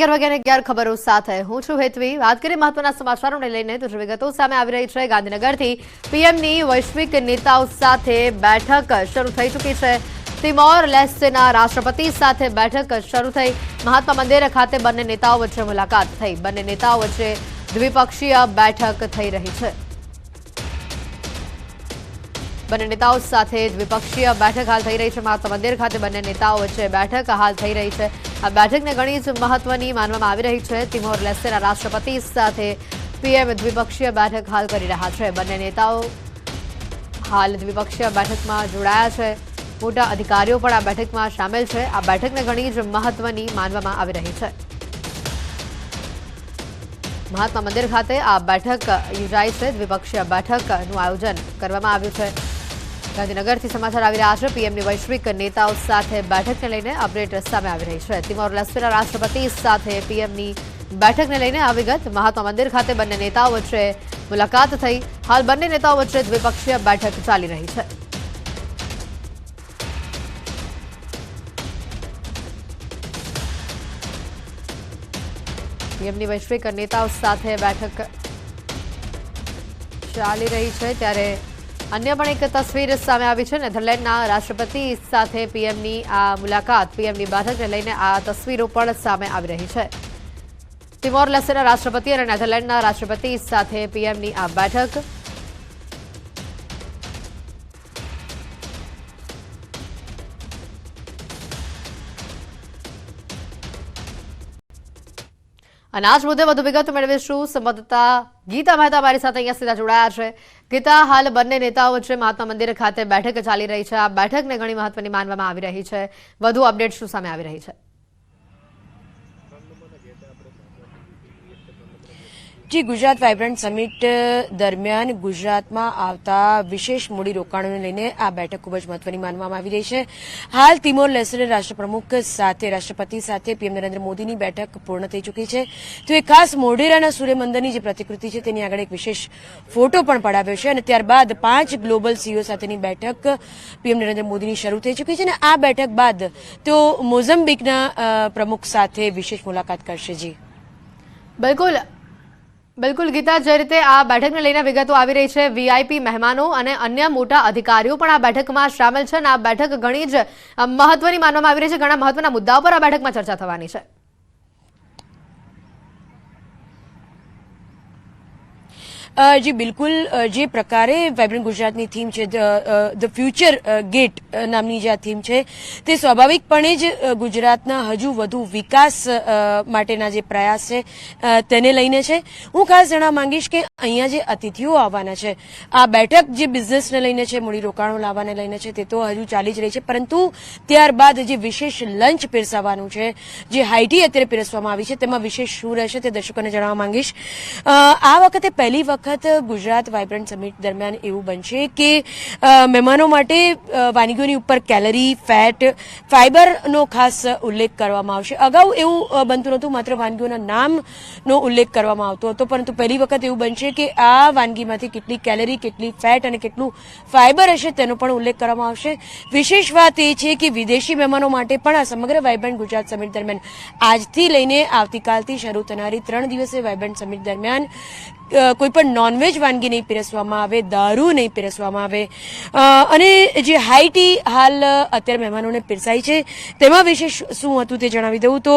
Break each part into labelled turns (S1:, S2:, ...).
S1: અગિયાર વાગ્યાને અગિયાર ખબરો સાથે હું છું હેતવી. વાત કરીએ મહત્વના સમાચારોને લઈને, તો વિગતો સામે આવી રહી છે. ગાંધીનગરથી પીએમની વૈશ્વિક નેતાઓ સાથે બેઠક શરૂ થઈ ચૂકી છે. તિમોર લેસ્ટેના રાષ્ટ્રપતિ સાથે બેઠક શરૂ થઈ. મહાત્મા મંદિર ખાતે બંને નેતાઓ વચ્ચે મુલાકાત થઈ. બંને નેતાઓ વચ્ચે દ્વિપક્ષીય બેઠક થઈ રહી છે. બંને નેતાઓ સાથે દ્વિપક્ષીય બેઠક હાલ થઈ રહી છે. મહાત્મા મંદિર ખાતે બંને નેતાઓ વચ્ચે બેઠક હાલ થઈ રહી છે. આ બેઠકને ઘણી જ મહત્વની માનવામાં આવી રહી છે. તિમોર લેસ્ટેના રાષ્ટ્રપતિ સાથે પીએમ દ્વિપક્ષીય બેઠક હાલ કરી રહ્યા છે. બંને નેતાઓ હાલ દ્વિપક્ષીય બેઠકમાં જોડાયા છે. મોટા અધિકારીઓ પણ આ બેઠકમાં સામેલ છે. આ બેઠકને ઘણી જ મહત્વની માનવામાં આવી રહી છે. મહાત્મા મંદિર ખાતે આ બેઠક યોજાઈ છે. દ્વિપક્ષીય બેઠકનું આયોજન કરવામાં આવ્યું છે. ગાંધીનગરથી સમાચાર આવી રહ્યા છે. પીએમની વૈશ્વિક નેતાઓ સાથે બેઠકને લઈને અપડેટ સામે આવી રહી છે. તિમોર લેસ્ટેના રાષ્ટ્રપતિ સાથે પીએમની બેઠકને લઈને આ વિગત મહાત્મા મંદિર ખાતે બંને નેતાઓ વચ્ચે મુલાકાત થઈ. હાલ બંને નેતાઓ વચ્ચે દ્વિપક્ષીય બેઠક ચાલી રહી છે. પીએમની વૈશ્વિક નેતાઓ સાથે બેઠક ચાલી રહી છે. ત્યારે અન્ય પણ એક તસવીર સામે આવી છે. નેધરલેન્ડના રાષ્ટ્રપતિ સાથે પીએમની આ મુલાકાત, પીએમની બેઠકને લઈને આ તસવીરો પણ સામે આવી રહી છે. તિમોર લેસેના રાષ્ટ્રપતિ અને નેધરલેન્ડના રાષ્ટ્રપતિ સાથે પીએમની આ બેઠક. અને આજ મુદ્દે વધુ વિગત મેળવીશું. સંવાદદાતા ગીતા મહેતા મારી સાથે અહીંયા સીધા જોડાયા છે. ગીતા, હાલ બંને નેતાઓ વચ્ચે મહાત્મા મંદિર ખાતે બેઠક ચાલી રહી છે. આ બેઠકને ઘણી મહત્વની માનવામાં આવી રહી છે. વધુ અપડેટ શું સામે આવી રહી છે?
S2: જી, ગુજરાત વાઇબ્રન્ટ સમિટ દરમિયાન ગુજરાતમાં આવતા વિશેષ મૂડીરોકાણોને લઈને આ બેઠક ખૂબ જ મહત્વની માનવામાં આવી રહી છે. હાલ તિમોર લેસને રાષ્ટ્રપ્રમુખ સાથે, રાષ્ટ્રપતિ સાથે પીએમ નરેન્દ્ર મોદીની બેઠક પૂર્ણ થઈ ચૂકી છે. તો એ ખાસ મોઢેરાના સૂર્યમંદિરની જે પ્રતિકૃતિ છે, તેની આગળ એક વિશેષ ફોટો પણ પડાવ્યો છે અને ત્યારબાદ પાંચ ગ્લોબલ સીઓ સાથેની બેઠક પીએમ નરેન્દ્ર મોદીની શરૂ થઈ ચૂકી છે અને આ બેઠક બાદ તેઓ મોઝમ્બિકના પ્રમુખ સાથે વિશેષ મુલાકાત કરશે. જી.
S1: બિલકુલ. બિલકુલ, ગીતા, જે રીતે આ બેઠકને લઈને વિગતો આવી રહી છે વીઆઈપી મહેમાનો અને અન્ય મોટા અધિકારીઓ પણ આ બેઠકમાં સામેલ છે અને આ બેઠક ઘણી જ મહત્વની માનવામાં આવી રહી છે. ઘણા મહત્વના મુદ્દાઓ પર આ બેઠકમાં ચર્ચા થવાની છે.
S2: જી, બિલકુલ જે પ્રકારે વાઇબ્રન્ટ ગુજરાતની થીમ છે, ધ ફ્યુચર ગેટ નામની જે આ થીમ છે, તે સ્વાભાવિકપણે જ ગુજરાતના હજુ વધુ વિકાસ માટેના જે પ્રયાસ છે તેને લઈને છે. હું ખાસ જણાવવા માંગીશ કે અહીંયા જે અતિથિઓ આવવાના છે, આ બેઠક જે બિઝનેસને લઈને છે મૂડીરોકાણો લાવવાને લઈને છે, તે તો હજુ ચાલી જ રહી છે, પરંતુ ત્યારબાદ જે વિશેષ લંચ પીરસાવાનું છે, જે હાઈટી અત્યારે પીરસવામાં આવી છે, તેમાં વિશેષ શું રહેશે તે દર્શકોને જણાવવા માંગીશ. આ વખતે પહેલી વખત ગુજરાત વાઇબ્રન્ટ સમિટ દરમિયાન એવું બનશે કે મહેમાનો માટે વાનગીઓની ઉપર કેલરી, ફેટ, ફાઇબરનો ખાસ ઉલ્લેખ કરવામાં આવશે. અગાઉ એવું બનતું નહોતું, માત્ર વાનગીઓના નામનો ઉલ્લેખ કરવામાં આવતો હતો, પરંતુ પહેલી વખત એવું બનશે કે આ વાનગીમાંથી કેટલી કેલરી, કેટલી ફેટ અને કેટલું ફાઇબર હશે તેનો પણ ઉલ્લેખ કરવામાં આવશે. વિશેષ વાત એ છે કે વિદેશી મહેમાનો માટે પણ આ સમગ્ર વાઇબ્રન્ટ ગુજરાત સમિટ દરમિયાન આજથી લઈને આવતીકાલથી શરૂ થનારી ત્રણ દિવસીય વાઇબ્રન્ટ સમિટ દરમિયાન કોઈ પણ નોનવેજ વાનગી નહીં પીરસવામાં આવે, દારૂ નહીં પીરસવામાં આવે. અને જે હાઈ ટી હાલ અત્યારે મહેમાનોને પીરસાઈ છે, તેમાં વિશે શું હતું તે જણાવી દઉં. તો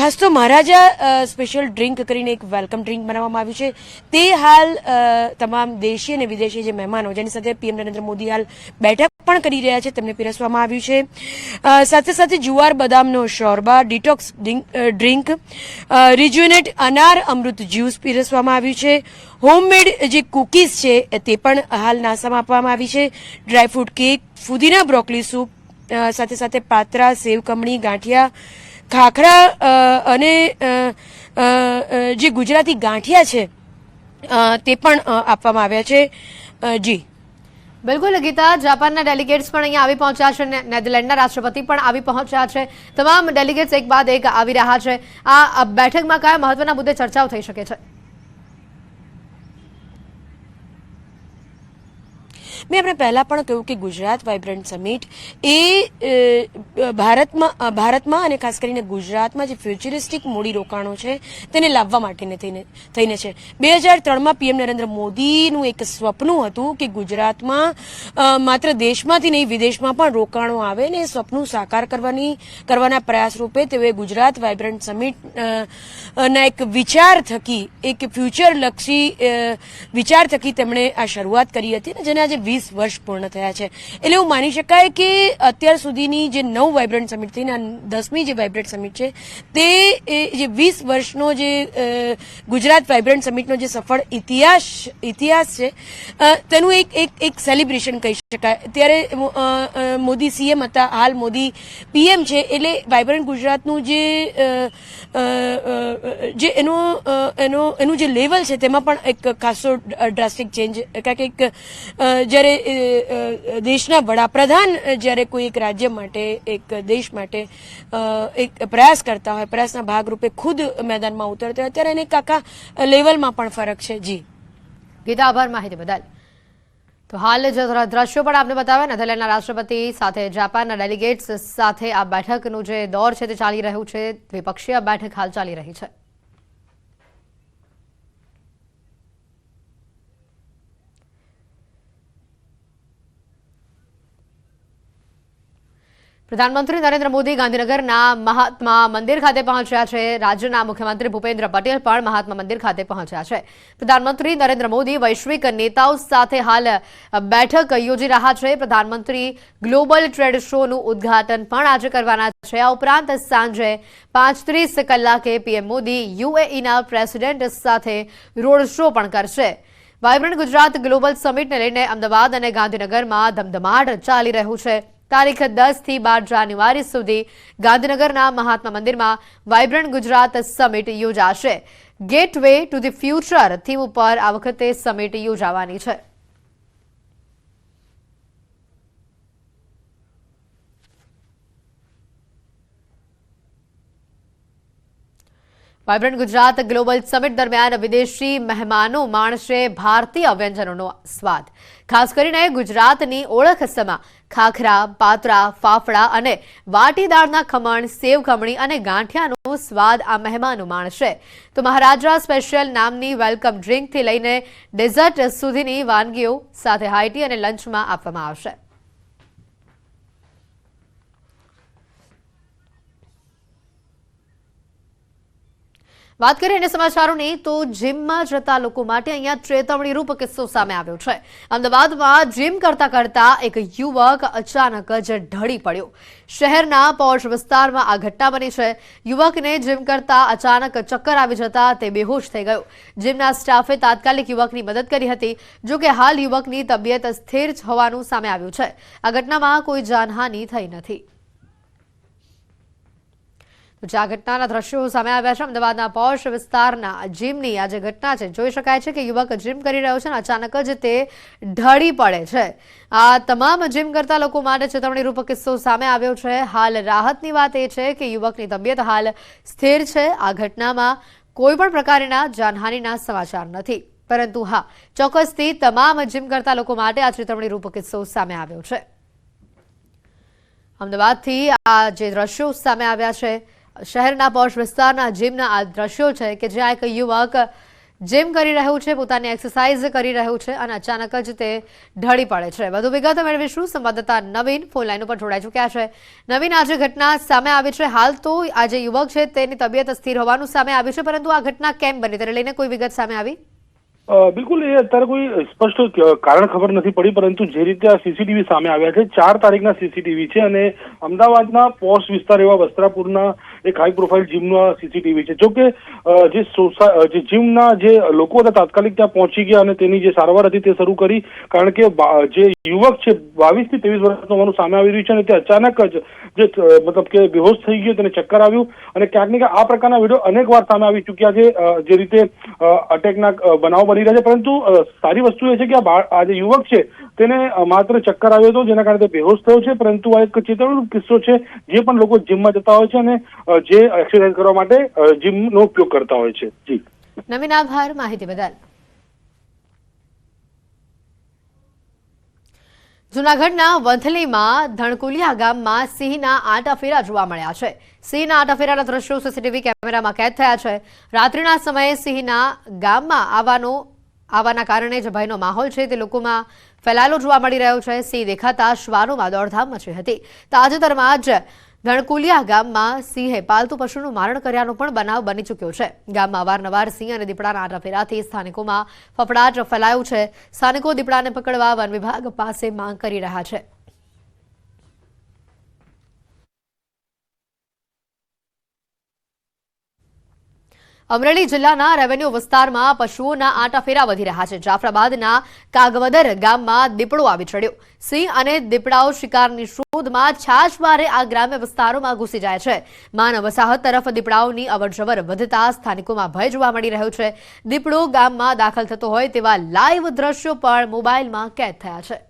S2: ખાસ તો મહારાજા સ્પેશિયલ ડ્રિંક કરીને એક વેલકમ ડ્રિંક બનાવવામાં આવ્યું છે. તે હાલ તમામ દેશી અને વિદેશી જે મહેમાનો, જેની સાથે પીએમ નરેન્દ્ર મોદી હાલ બેઠક પણ કરી રહ્યા છે, તેમને પીરસવામાં આવ્યું છે. સાથે સાથે જુવાર બદામનો શોરબા, ડિટોક્સ ડ્રિંક રિજ્યુનેટ અનાર અમૃત જ્યુસ પીરસવામાં આવ્યું છે. હોમમેડ જે કુકીઝ છે તે પણ હાલ નાસ્તામાં આપવામાં આવી છે. ડ્રાયફ્રૂટ કેક, ફુદીના બ્રોકલી સૂપ સાથે સાથે પાત્રા, સેવ કમણી ગાંઠિયા, ખાખરા અને જે ગુજરાતી ગાંઠિયા છે તે પણ આપવામાં આવ્યા છે. જી.
S1: બિલકુલ, ગીતા, જાપાનના ડેલિગેટ્સ પણ અહીંયા આવી પહોંચ્યા છે નેધરલેન્ડના રાષ્ટ્રપતિ પણ આવી પહોંચ્યા છે. તમામ ડેલિગેટ્સ એક બાદ એક આવી રહ્યા છે. આ બેઠકમાં કયા મહત્વના મુદ્દે ચર્ચાઓ થઈ શકે છે?
S2: મેં આપણે પહેલા પણ કહ્યું કે ગુજરાત વાઇબ્રન્ટ સમિટ એ ભારતમાં ભારતમાં અને ખાસ કરીને ગુજરાતમાં જે ફ્યુચરિસ્ટિક મૂડીરોકાણો છે તેને લાવવા માટેને થઈને થઈને છે. બે હજાર ત્રણમાં પીએમ નરેન્દ્ર મોદીનું એક સ્વપ્ન હતું કે ગુજરાતમાં માત્ર દેશમાંથી નહીં વિદેશમાં પણ રોકાણો આવે ને એ સ્વપ્ન સાકાર કરવાની કરવાના પ્રયાસ રૂપે તેઓએ ગુજરાત વાઇબ્રન્ટ સમિટ ના એક વિચાર થકી એક ફ્યુચર લક્ષી અ, વિચાર થકી તેમણે આ શરૂઆત કરી હતી ને જેને આજે વીસ વર્ષ પૂર્ણ થયા છે. એટલે એવું માની શકાય કે અત્યાર સુધીની જે નવ વાઇબ્રન્ટ સમિટ થઈને દસમી જે વાઇબ્રન્ટ સમિટ છે, તે જે વીસ વર્ષનો જે ગુજરાત વાઇબ્રન્ટ સમિટનો જે સફળ ઇતિહાસ ઇતિહાસ છે તેનું એક એક એક સેલિબ્રેશન કહી શકાય. ત્યારે મોદી સીએમ હતા, હાલ મોદી પીએમ છે, એટલે વાઇબ્રન્ટ ગુજરાતનું જે જે એનો એનો, એનું જે લેવલ છે, તેમાં પણ એક ખાસો ડ્રાસ્ટિક ચેન્જ કારણ કે જ્યારે દેશના વડાપ્રધાન જ્યારે કોઈ એક રાજ્ય માટે, એક દેશ માટે એક પ્રયાસ કરતા હોય, પ્રયાસના ભાગરૂપે ખુદ મેદાનમાં ઉતરતા હોય, ત્યારે એને કાકા લેવલમાં પણ ફરક છે. જી.
S1: ગીતા આભાર માહિતી બદલ. તો હાલ જ દ્ર- દ્રશ્યો પણ આપને બતાવ્યા. નેધરલેન્ડના રાષ્ટ્રપતિ સાથે જાપાનના ડેલિગેટ્સ સાથે આ બેઠકનું જે દોર છે તે ચાલી રહ્યું છે. દ્વિપક્ષીય બેઠક હાલ ચાલી રહી છે. પ્રધાનમંત્રી નરેન્દ્ર મોદી ગાંધીનગરના મહાત્મા મંદિર ખાતે પહોંચ્યા છે. રાજ્યના મુખ્યમંત્રી ભૂપેન્દ્ર પટેલ પણ મહાત્મા મંદિર ખાતે પહોંચ્યા છે. પ્રધાનમંત્રી નરેન્દ્ર મોદી વૈશ્વિક નેતાઓ સાથે હાલ બેઠક યોજી રહ્યા છે. પ્રધાનમંત્રી ગ્લોબલ ટ્રેડ શોનું ઉદ્ઘાટન પણ આજે કરવાના છે. આ ઉપરાંત સાંજે પાંચત્રીસ કલાકે પીએમ મોદી યુએઈના પ્રેસિડેન્ટ સાથે રોડ શો પણ કરશે. વાયબ્રન્ટ ગુજરાત ગ્લોબલ સમિટને લઈને અમદાવાદ અને ગાંધીનગરમાં ધમધમાટ ચાલી રહ્યું છે. તારીખ દસથી બાર જાન્યુઆરી સુધી ગાંધીનગરના મહાત્મા મંદિરમાં વાયબ્રન્ટ ગુજરાત સમિટ યોજાશે. Gateway to the future theme ઉપર આ વખતે સમિટ યોજાવાની છે. વાયબ્રન્ટ ગુજરાત ગ્લોબલ સમિટ દરમિયાન વિદેશી મહેમાનો માણશે ભારતીય વ્યંજનોનો સ્વાદ. ખાસ કરીને ગુજરાતની ઓળખ સમા ખાખરા, પાતરા, ફાફડા અને વાટીદાળના ખમણ, સેવ ખમણી અને ગાંઠિયાનો સ્વાદ આ મહેમાનો માણશે. તો મહારાજા સ્પેશિયલ નામની વેલકમ ડ્રિંકથી લઈને ડેઝર્ટ સુધીની વાનગીઓ સાથે હાઈટી અને લંચમાં આપવામાં આવશે. વાત કરીએ સમાચારોની, તો જીમમાં જતા લોકો માટે અહીંયા ચેતવણી રૂપ કિસ્સો સામે આવ્યો છે. અમદાવાદમાં જીમ કરતા કરતા એક યુવક અચાનક જ ઢળી પડ્યો. શહેરના પોશ વિસ્તારમાં આ ઘટના બની છે. યુવકને જીમ કરતા અચાનક ચક્કર આવી જતા તે બેહોશ થઈ ગયો. જીમના સ્ટાફે તાત્કાલિક યુવકની મદદ કરી હતી, જો કે હાલ યુવકની તબિયત સ્થિર હોવાનું સામે આવ્યું છે. આ ઘટનામાં કોઈ જાનહાનિ થઈ નથી. તો આ ઘટનાના દ્રશ્યો સામે આવ્યા છે, અમદાવાદના પોશ વિસ્તારના જીમની આ જે ઘટના છે, જોઈ શકાય છે કે યુવક જીમ કરી રહ્યો છે અને અચાનક જ તે ઢળી પડે છે. આ તમામ જીમ કરતા લોકો માટે ચેતવણી રૂપ કિસ્સો સામે આવ્યો છે. હાલ રાહતની વાત એ છે કે યુવકની તબિયત હાલ સ્થિર છે. આ ઘટનામાં કોઈ પણ પ્રકારના જાનહાનિના સમાચાર નથી. પરંતુ હા, ચોક્કસથી તમામ જીમ કરતા લોકો માટે આ ચેતવણી રૂપ કિસ્સો સામે આવ્યો છે. અમદાવાદથી આ જે દ્રશ્યો સામે આવ્યા છે શહેરના પોશ વિસ્તારના જીમના આ દ્રશ્યો છે કે જ્યાં એક યુવક જીમ કરી રહ્યું છે, પોતાની એક્સરસાઇઝ કરી રહ્યું છે અને અચાનક જ તે ઢળી પડે છે. વધુ વિગત મેળવીશું. સંવાદદાતા નવીન ફોન લાઈન ઉપર જોડાઈ ચૂક્યા છે. નવીન, આજે ઘટના સામે આવી છે. હાલ તો આ જે યુવક છે, તેની તબિયત સ્થિર હોવાનું સામે આવ્યું છે, પરંતુ આ ઘટના કેમ બની? તેને લઈને કોઈ વિગત સામે આવી?
S3: બિલકુલ, એ અત્યારે કોઈ સ્પષ્ટ કારણ ખબર નથી પડી, પરંતુ જે રીતે આ સીસીટીવી સામે આવ્યા છે, ચાર તારીખના સીસીટીવી છે અને અમદાવાદના પોસ્ટ વિસ્તાર એવા વસ્ત્રાપુરના એક હાઈ પ્રોફાઇલ જીમના સીસીટીવી છે. જોકે જે જે જીમના જે લોકો હતા તાત્કાલિક ત્યાં પહોંચી ગયા અને તેની જે સારવાર હતી તે શરૂ કરી. કારણ કે જે યુવક છે બાવીસથી ત્રેવીસ વર્ષનો હોવાનું સામે આવી રહ્યું છે અને તે અચાનક જ જે મતલબ કે બેહોશ થઈ ગયો, તેને ચક્કર આવ્યું અને ક્યાંક ને આ પ્રકારના વીડિયો અનેક વાર સામે આવી ચૂક્યા છે જે રીતે અટેકના બનાવ બની રહ્યા છે. પરંતુ સારી વસ્તુ એ છે કે આ જે યુવક છે તેને માત્ર ચક્કર આવ્યો હતો, જેના કારણે તે બેહોશ થયો છે. પરંતુ આ એક ચેતવણીનો કિસ્સો છે, જે પણ લોકો જીમમાં જતા હોય છે અને જે એક્સરસાઇઝ કરવા માટે જીમનો ઉપયોગ કરતા હોય છે. જી.
S1: નવીન આભાર, માહિતી બદલ. જૂનાગઢના વંથલીમાં ધણકુલિયા ગામમાં સિંહના આંટાફેરા જોવા મળ્યા છે. સિંહના આંટાફેરાના દ્રશ્યો સીસીટીવી કેમેરામાં કેદ થયા છે. રાત્રિના સમયે સિંહના ગામમાં આવવાનો, આવવાના કારણે જે ભયનો માહોલ છે. તે લોકોમાં ફેલાયેલો જોવા મળી રહ્યો છે. સિંહ દેખાતા શ્વાનોમાં દોડધામ મચી હતી. તાજેતરમાં જ ધણકુલિયા ગામમાં સિંહે પાલતુ પશુનું મારણ કર્યાનો પણ બનાવ બની ચૂક્યો છે. ગામમાં અવારનવાર સિંહ અને દીપડાના આંટાફેરાથી સ્થાનિકોમાં ફફડાટ ફેલાયો છે. સ્થાનિકો દીપડાને પકડવા વન વિભાગ પાસે માંગ કરી રહ્યા છે. અમરેલી જિલ્લાના રેવન્યુ વિસ્તારમાં પશુઓના આંટાફેરા વધી રહ્યા છે. જાફરાબાદના કાગવદર ગામમાં દીપડો આવી ચડ્યો. સિંહ અને દીપડાઓ શિકારની શોધમાં છાછવારે આ ગ્રામ્ય વિસ્તારોમાં ઘૂસી જાય છે. માનવ વસાહત તરફ દીપડાઓની અવરજવર વધતા સ્થાનિકોમાં ભય જોવા મળી રહ્યો છે. દીપડો ગામમાં દાખલ થતો હોય તેવા લાઈવ દ્રશ્યો પણ મોબાઈલમાં કેદ થયા છે.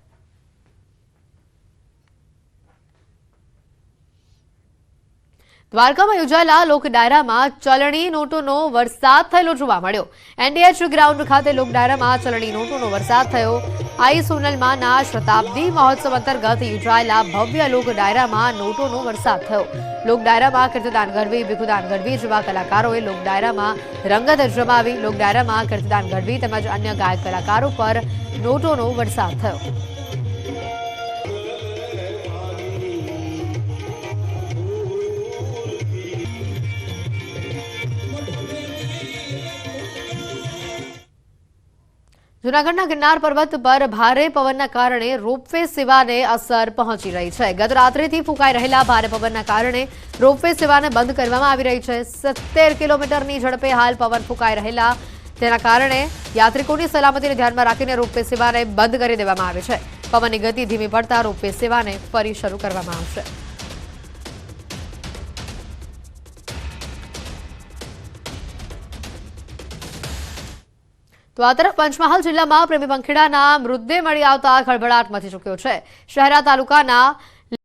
S1: દ્વારકામાં યોજાયેલા લોક ડાયરામાં ચલણી નોટોનો વરસાદ થયેલો જોવા મળ્યો. એનડીએચ ગ્રાઉન્ડ ખાતે લોક ડાયરામાં ચલણી નોટોનો વરસાદ થયો. આઈ સોનલમાંના શતાબ્દી મહોત્સવ અંતર્ગત યોજાયેલા ભવ્ય લોક ડાયરામાં નોટોનો વરસાદ થયો. લોક ડાયરામાં કીર્તિદાન ગઢવી, ભીખુદાન ગઢવી જેવા કલાકારોએ લોક ડાયરામાં રંગત જમાવી. લોક ડાયરામાં કીર્તિદાન ગઢવી તેમજ અન્ય ગાયક કલાકારો પર નોટોનો વરસાદ થયો. જૂનાગઢના ગિરનાર પર્વત પર ભારે પવનના કારણે રોપવે સેવાને અસર પહોંચી રહી છે. ગત રાત્રિથી ફૂંકાઈ રહેલા ભારે પવનના કારણે રોપવે સેવાને બંધ કરવામાં આવી રહી છે. સત્તેર કિલોમીટરની ઝડપે હાલ પવન ફૂંકાઈ રહેલા તેના કારણે યાત્રિકોની સલામતીને ધ્યાનમાં રાખીને રોપવે સેવાને બંધ કરી દેવામાં આવી છે. પવનની ગતિ ધીમી પડતા રોપવે સેવાને ફરી શરૂ કરવામાં આવશે. તરફ પંચમહાલ જિલ્લામાં પ્રેમી પંખીડાના મૃતદેહ મળી આવતા ખળભળાટ મચી ચૂક્યો છે. શહેરા તાલુકાના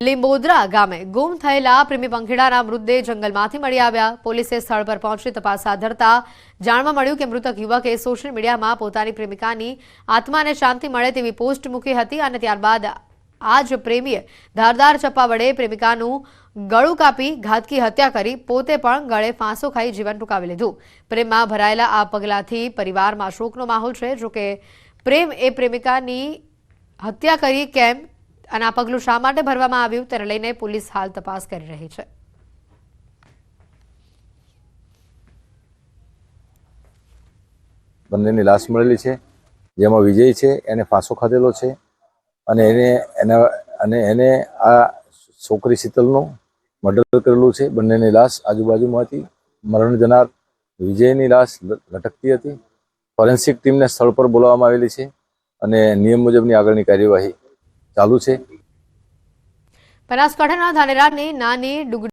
S1: લીંબોદરા ગામે ગુમ થયેલા પ્રેમી પંખીડાના મૃતદેહ જંગલમાંથી મળી આવ્યા. પોલીસે સ્થળ પર પહોંચી તપાસ હાથ ધરતા જાણવા મળ્યું કે મૃતક યુવકે સોશિયલ મીડિયામાં પોતાની પ્રેમિકાની આત્માને શાંતિ મળે તેવી પોસ્ટ મૂકી હતી અને ત્યારબાદ આ જ પ્રેમીએ ધારદાર ચપ્પા વડે પ્રેમિકાનું ગળું કાપી ઘાતકી હત્યા કરી પોતે પણ ગળે ફાંસો ખાઈ જીવન ટૂંકાવી લીધું. પ્રેમમાં ભરાયેલા આ પગલાથી પરિવારમાં શોકનો માહોલ છે. જોકે પ્રેમ એ પ્રેમિકાની હત્યા કરી કેમ અને આ પગલું શા માટે ભરવામાં આવ્યું તેને લઈને પોલીસ હાલ તપાસ કરી રહી છે.
S4: બંનેની લાશ મળેલી છે. જેમાં વિજય છે, એને ફાંસો ખાધેલો છે. અને એને, એના, અને એને આ છોકરી શીતલનું મર્ડર કરેલું છે. બંનેની લાશ આજુબાજુમાં હતી. મરણ જનાર વિજયની લાશ લટકતી હતી. ફોરેન્સિક ટીમને સ્થળ પર બોલાવવામાં આવેલી છે અને નિયમ મુજબની આગળની કાર્યવાહી ચાલુ છે.
S1: બનાસકાંઠાના ધાનેરાની નાની ડુગ